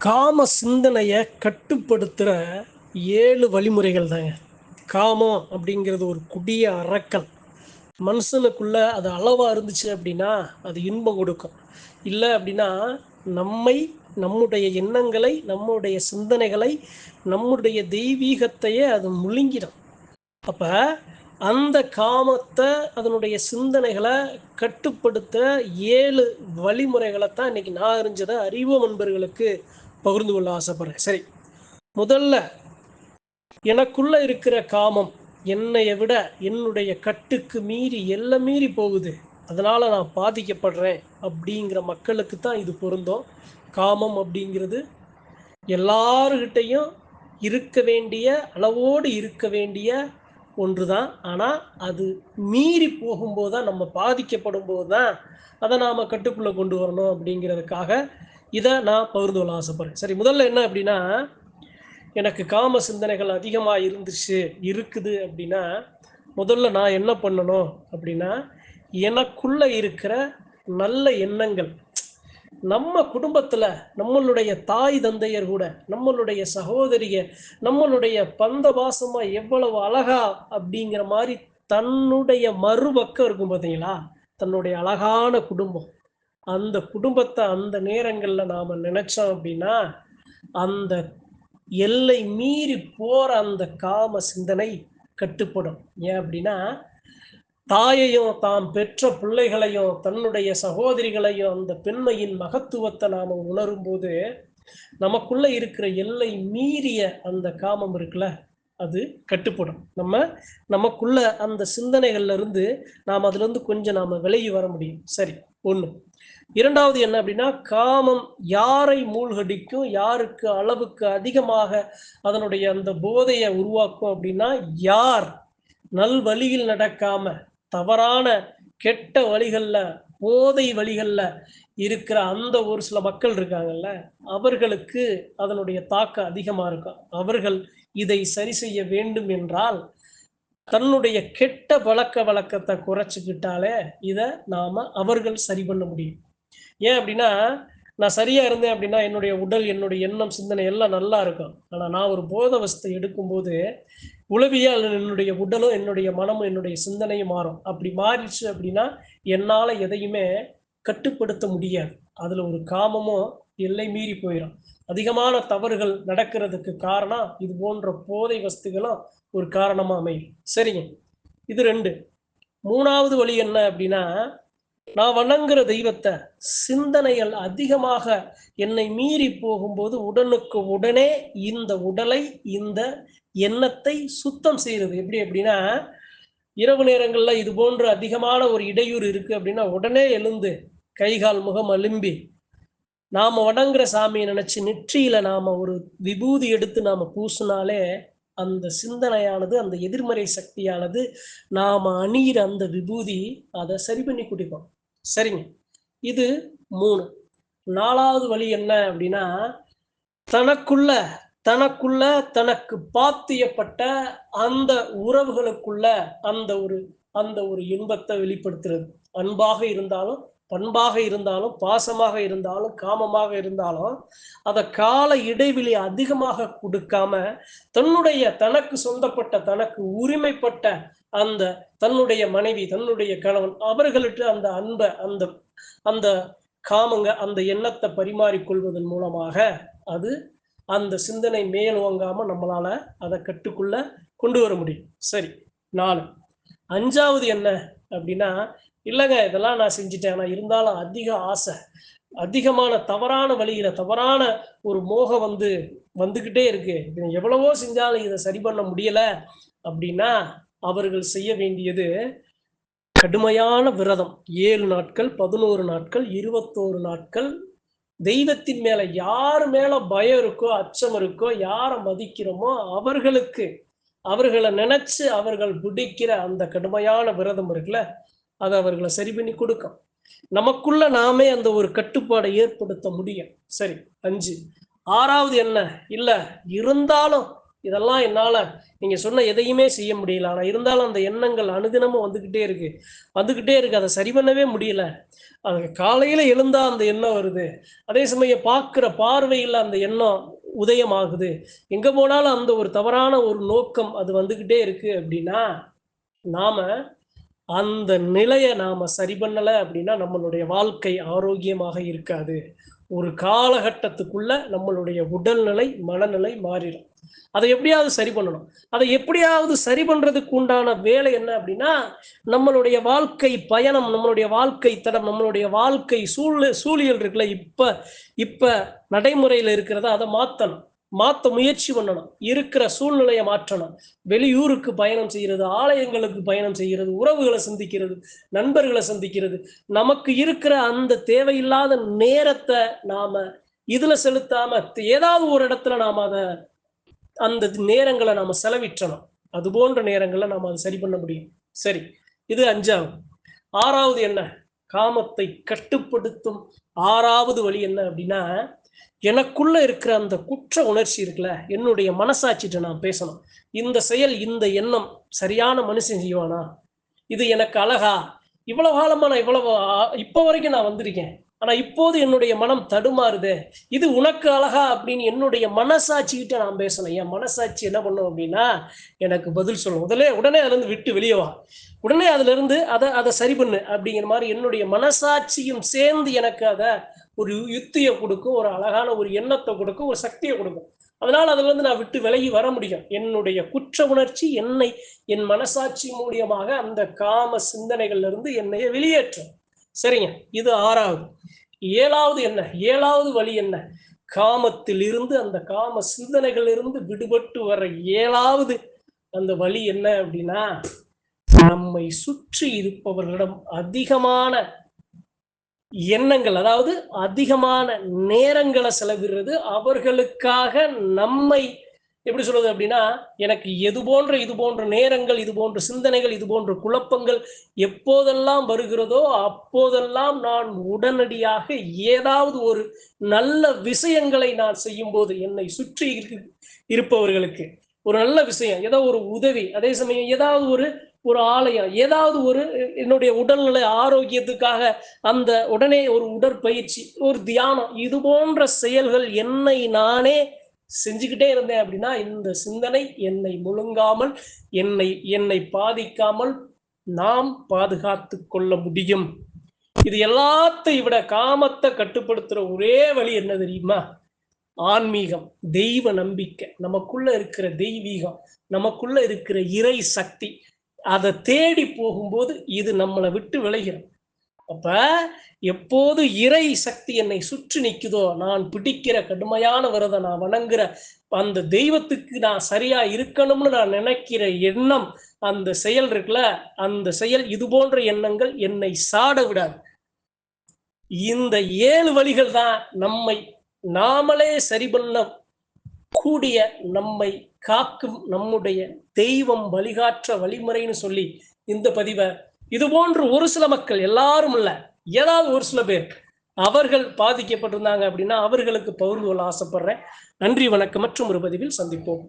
காம சிந்தனையை கட்டுப்படுத்துகிற ஏழு வழிமுறைகள் தாங்க காமம் அப்படிங்கிறது ஒரு குடிய அரக்கல் மனுஷனுக்குள்ள அது அளவாக இருந்துச்சு அப்படின்னா அது இன்பம் கொடுக்கும். இல்லை அப்படின்னா நம்மை நம்முடைய எண்ணங்களை நம்முடைய சிந்தனைகளை நம்முடைய தெய்வீகத்தையே அது முழுங்கிடும். அப்போ அந்த காமத்தை அதனுடைய சிந்தனைகளை கட்டுப்படுத்த ஏழு வழிமுறைகளை தான் இன்னைக்கு நான் அறிஞ்சதை அறிவு நண்பர்களுக்கு பகிர்ந்து கொள்ள ஆசைப்படுறேன். சரி. முதல்ல எனக்குள்ள இருக்கிற காமம் என்னைய விட என்னுடைய கட்டுக்கு மீறி எல்லாம் மீறி போகுது. அதனால நான் பாதிக்கப்படுறேன் அப்படிங்கிற மக்களுக்கு தான் இது பொருந்தும். காமம் அப்படிங்கிறது எல்லாருக்கிட்டையும் இருக்க வேண்டிய அளவோடு இருக்க வேண்டிய ஒன்று தான் ஆனால் அது மீறி போகும்போது தான் நம்ம பாதிக்கப்படும் போது தான் அதை நாம் கட்டுக்குள்ளே கொண்டு வரணும் அப்படிங்கிறதுக்காக இதை நான் பகிர்ந்து கொள்ள ஆசைப்படுறேன். சரி முதல்ல என்ன அப்படின்னா எனக்கு காம சிந்தனைகள் அதிகமாக இருந்துச்சு இருக்குது அப்படின்னா முதல்ல நான் என்ன பண்ணணும் அப்படின்னா எனக்குள்ள இருக்கிற நல்ல எண்ணங்கள். நம்ம குடும்பத்தில் நம்மளுடைய தாய் தந்தையர் கூட நம்மளுடைய சகோதரிய நம்மளுடைய பந்தபாசமா எவ்வளவு அழகா அப்படிங்கிற மாதிரி தன்னுடைய மறுபக்கம் இருக்கும் பார்த்தீங்களா தன்னுடைய அழகான குடும்பம். அந்த குடும்பத்தை அந்த நேரங்களில் நாம் நினைச்சோம் அப்படின்னா அந்த எல்லை மீறி போற அந்த காம சிந்தனை கட்டுப்படும். ஏன் அப்படின்னா தாயையும் தாம் பெற்ற பிள்ளைகளையும் தன்னுடைய சகோதரிகளையும் அந்த பெண்மையின் மகத்துவத்தை நாம் உணரும்போது நமக்குள்ள இருக்கிற எல்லை மீறிய அந்த காமம் இருக்குல்ல? அது கட்டுப்படும். நம்ம நமக்குள்ள அந்த சிந்தனைகள்ல இருந்து நாம் அதுல இருந்து கொஞ்சம் நாம விலகி வர முடியும். சரி ஒண்ணு. இரண்டாவது என்ன அப்படின்னா காமம் யாரை மூழ்கடிக்கும் யாருக்கு அளவுக்கு அதிகமாக அதனுடைய அந்த போதையை உருவாக்கும் அப்படின்னா யார் நல் வழியில் நடக்காம தவறான கெட்ட வழிகள்ல போதை வழிகள்ல இருக்கிற அந்த ஒரு சில மக்கள் இருக்காங்கல்ல அவர்களுக்கு அதனுடைய தாக்கம் அதிகமாக இருக்கும். அவர்கள் இதை சரி செய்ய வேண்டும் என்றால் தன்னுடைய கெட்ட பழக்க வழக்கத்தை குறைச்சிக்கிட்டாலே இதை நாம அவர்கள் சரி பண்ண முடியும். ஏன் அப்படின்னா நான் சரியா இருந்தேன் அப்படின்னா என்னுடைய உடல் என்னுடைய எண்ணம் சிந்தனை எல்லாம் நல்லா இருக்கும். ஆனால் நான் ஒரு போத வசத்தை எடுக்கும்போது உளவியால் என்னுடைய உடலும் என்னுடைய மனமும் என்னுடைய சிந்தனையும் மாறும். அப்படி மாறிடுச்சு அப்படின்னா என்னால் எதையுமே கட்டுப்படுத்த முடியாது. அதில் ஒரு காமமும் எல்லை மீறி போயிடும் அதிகமான தவறுகள் நடக்கிறதுக்கு காரணம் இது போன்ற போதை வஸ்துகளும் ஒரு காரணமாக அமையும். சரிங்க. இது ரெண்டு. மூணாவது வழி என்ன அப்படின்னா நான் வணங்குற தெய்வத்தை சிந்தனைகள் அதிகமாக என்னை மீறி போகும்போது உடனுக்கு உடனே இந்த உடலை இந்த எண்ணத்தை சுத்தம் செய்யறது எப்படி அப்படின்னா இரவு நேரங்களில் இது போன்ற அதிகமான ஒரு இடையூறு இருக்கு அப்படின்னா உடனே எழுந்து கைகால் முகம் அலும்பி நாம வணங்குற சாமியை நினைச்சு நெற்றியில நாம ஒரு விபூதி எடுத்து நாம பூசினாலே அந்த சிந்தனையானது அந்த எதிர்மறை சக்தியானது நாம அணியிற அந்த விபூதி அதை சரி பண்ணி குடிப்போம் சரிங்க. இது மூணு. நாலாவது வழி என்ன அப்படின்னா தனக்குள்ள தனக்குள்ள தனக்கு பாத்தியப்பட்ட அந்த உறவுகளுக்குள்ள அந்த ஒரு அந்த ஒரு இன்பத்தை வெளிப்படுத்துறது. அன்பாக இருந்தாலும் பண்பாக இருந்தாலும் பாசமாக இருந்தாலும் காமமாக இருந்தாலும் அதை கால இடைவெளி அதிகமாக கொடுக்காம தன்னுடைய தனக்கு சொந்தப்பட்ட தனக்கு உரிமைப்பட்ட அந்த தன்னுடைய மனைவி தன்னுடைய கணவன் அவர்களுக்கு அந்த அன்பை அந்த அந்த காமங்க அந்த எண்ணத்தை பரிமாறிக்கொள்வதன் மூலமாக அது அந்த சிந்தனை மேலோங்காம நம்மளால அதை கட்டுக்குள்ள கொண்டு வர முடியும். சரி நாலு. அஞ்சாவது என்ன அப்படின்னா இல்லைங்க இதெல்லாம் நான் செஞ்சுட்டேன். ஆனால் இருந்தாலும் அதிக ஆசை அதிகமான தவறான வழியில தவறான ஒரு மோகம் வந்து வந்துக்கிட்டே இருக்கு. எவ்வளவோ செஞ்சாலும் இதை சரி பண்ண முடியல அப்படின்னா அவர்கள் செய்ய வேண்டியது கடுமையான விரதம். ஏழு நாட்கள் பதினோரு நாட்கள் இருபத்தோரு நாட்கள். தெய்வத்தின் மேல யார் மேல பயம் இருக்கோ அச்சம் இருக்கோ யாரை மதிக்கிறோமோ அவர்களுக்கு அவர்களை நினைச்சு அவர்கள் பிடிக்கிற அந்த கடுமையான விரதம் இருக்குல்ல அதை அவர்களை சரி பண்ணி கொடுக்கும். நமக்குள்ள நாமே அந்த ஒரு கட்டுப்பாடை ஏற்படுத்த முடியும். சரி அஞ்சு. ஆறாவது என்ன? இல்ல இருந்தாலும் இதெல்லாம் என்னால நீங்க சொன்ன எதையுமே செய்ய முடியல. ஆனா இருந்தாலும் அந்த எண்ணங்கள் அனுதினமும் வந்துகிட்டே இருக்கு. வந்துகிட்டே இருக்கு. அதை சரி பண்ணவே முடியல. அது காலையில எழுந்தா அந்த எண்ணம் வருது. அதே சமயம் பார்க்குற பார்வையில் அந்த எண்ணம் உதயமாகுது. எங்க போனாலும் அந்த ஒரு தவறான ஒரு நோக்கம் அது வந்துகிட்டே இருக்கு அப்படின்னா நாம அந்த நிலையை நாம சரி பண்ணல அப்படின்னா நம்மளுடைய வாழ்க்கை ஆரோக்கியமாக இருக்காது. ஒரு காலகட்டத்துக்குள்ள நம்மளுடைய உடல்நிலை மனநிலை மாறிடும். அதை எப்படியாவது சரி பண்ணணும். அதை எப்படியாவது சரி பண்றதுக்கு உண்டான வேலை என்ன அப்படின்னா நம்மளுடைய வாழ்க்கை பயணம் நம்மளுடைய வாழ்க்கை தடம் நம்மளுடைய வாழ்க்கை சூழ் சூழியல் இருக்குல்ல இப்ப இப்ப நடைமுறையில இருக்கிறத அதை மாத்தணும். மாற்ற முயற்சி பண்ணணும். இருக்கிற சூழ்நிலையை மாற்றணும். வெளியூருக்கு பயணம் செய்கிறது ஆலயங்களுக்கு பயணம் செய்கிறது உறவுகளை சந்திக்கிறது நண்பர்களை சந்திக்கிறது. நமக்கு இருக்கிற அந்த தேவையில்லாத நேரத்தை நாம இதுல செலுத்தாம ஏதாவது ஒரு இடத்துல நாம அதை அந்த நேரங்களை நாம செலவிட்டணும் அது போன்ற நேரங்களை நாம அதை சரி பண்ண முடியும். சரி இது அஞ்சாவது. ஆறாவது என்ன? காமத்தை கட்டுப்படுத்தும் ஆறாவது வழி என்ன அப்படின்னா எனக்குள்ள இருக்கிற அந்த குற்ற உணர்ச்சி இருக்குல்ல என்னுடைய மனசாட்சிட்டு நான் பேசணும். இந்த செயல் இந்த எண்ணம் சரியான மனுஷன் செய்வானா? இது எனக்கு அழகா? இவ்வளவு காலமா நான் இவ்வளவு இப்போ வரைக்கும் நான் வந்திருக்கேன். ஆனா இப்போது என்னுடைய மனம் தடுமாறுதே. இது உனக்கு அழகா அப்படின்னு என்னுடைய மனசாட்சிகிட்ட நான் பேசணும். என் மனசாட்சி என்ன பண்ணும் அப்படின்னா எனக்கு பதில் சொல்லும் முதலே உடனே அதுலேருந்து விட்டு வெளியே வா. உடனே அதுல இருந்து அதை அதை சரி பண்ணு அப்படிங்கிற மாதிரி என்னுடைய மனசாட்சியும் சேர்ந்து எனக்கு அதை ஒரு யுத்தியை கொடுக்கும் ஒரு அழகான ஒரு எண்ணத்தை கொடுக்கும் ஒரு சக்தியை கொடுக்கும். அதனால அதுல இருந்து நான் விட்டு விலகி வர முடியும். என்னுடைய குற்ற உணர்ச்சி என்னை என் மனசாட்சி மூலியமாக அந்த காம சிந்தனைகள்ல இருந்து என்னைய வெளியேற்றும். சரிங்க இது ஆறாவது. ஏழாவது என்ன? ஏழாவது வழி என்ன? காமத்தில் இருந்து அந்த காம சிந்தனைகள் இருந்து விடுபட்டு வர ஏழாவது அந்த வழி என்ன அப்படின்னா நம்மை சுற்றி இருப்பவர்களிடம் அதிகமான எண்ணங்கள் அதாவது அதிகமான நேரங்களை செலவிடுறது அவர்களுக்காக நம்மை எப்படி சொல்றது அப்படின்னா எனக்கு எது போன்ற இது போன்ற நேரங்கள் இது போன்ற சிந்தனைகள் இது போன்ற குழப்பங்கள் எப்போதெல்லாம் வருகிறதோ அப்போதெல்லாம் நான் உடனடியாக ஏதாவது ஒரு நல்ல விஷயங்களை நான் செய்யும் போது என்னை சுற்றி இருப்பவர்களுக்கு. ஒரு நல்ல விஷயம் ஏதோ ஒரு உதவி அதே சமயம் ஏதாவது ஒரு ஒரு ஆலயம் ஏதாவது ஒரு என்னுடைய உடல்நிலை ஆரோக்கியத்துக்காக அந்த உடனே ஒரு உடற்பயிற்சி ஒரு தியானம் இது போன்ற செயல்கள் என்னை நானே செஞ்சுக்கிட்டே இருந்தேன் அப்படின்னா இந்த சிந்தனை என்னை முழுங்காமல் என்னை என்னை பாதிக்காமல் நாம் பாதுகாத்து கொள்ள முடியும். இது எல்லாத்தையும் விட காமத்தை கட்டுப்படுத்துற ஒரே வழி என்ன தெரியுமா? ஆன்மீகம் தெய்வ நம்பிக்கை. நமக்குள்ள இருக்கிற தெய்வீகம் நமக்குள்ள இருக்கிற இறை சக்தி அதை தேடி போகும்போது இது நம்மளை விட்டு விளைகிறோம் அப்ப எப்போது இறை சக்தி என்னை சுற்றி நிற்குதோ நான் பிடிக்கிற கடுமையான விரதம் நான் வணங்குற அந்த தெய்வத்துக்கு நான் சரியா இருக்கணும்னு நான் நினைக்கிற எண்ணம் அந்த செயல் இருக்குல்ல அந்த செயல் இது போன்ற எண்ணங்கள் என்னை சாட விடாது. இந்த ஏழு வழிகள் தான் நம்மை நாமளே சரி பண்ண கூடிய நம்மை காக்கும் நம்முடைய தெய்வம் வழிகாற்ற வழிமுறைன்னு சொல்லி இந்த பதிவை இது போன்று ஒரு சில மக்கள் எல்லாரும் இல்லை ஏதாவது ஒரு சில பேர் அவர்கள் பாதிக்கப்பட்டிருந்தாங்க அப்படின்னா அவர்களுக்கு பகிர்ந்து கொள்ள ஆசைப்படுறேன். நன்றி வணக்கம் மற்றும் ஒரு பதிவில் சந்திப்போம்.